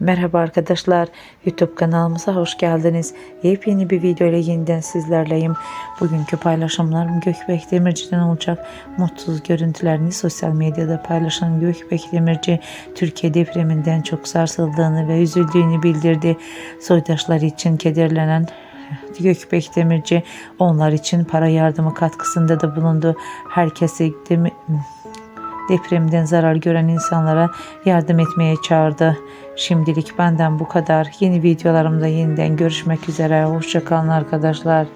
Merhaba arkadaşlar, YouTube kanalımıza hoş geldiniz. Yepyeni bir video ile yeniden sizlerleyim. Bugünkü paylaşımlarım Gökbek Demirci'den olacak. Mutsuz görüntülerini sosyal medyada paylaşan Gökbek Demirci, Türkiye depreminden çok sarsıldığını ve üzüldüğünü bildirdi. Soydaşları için kederlenen Gökbek Demirci onlar için para yardımı katkısında da bulundu. Herkesi demi- depremden zarar gören insanlara yardım etmeye çağırdı. Şimdilik benden bu kadar. Yeni videolarımda yeniden görüşmek üzere. Hoşçakalın arkadaşlar.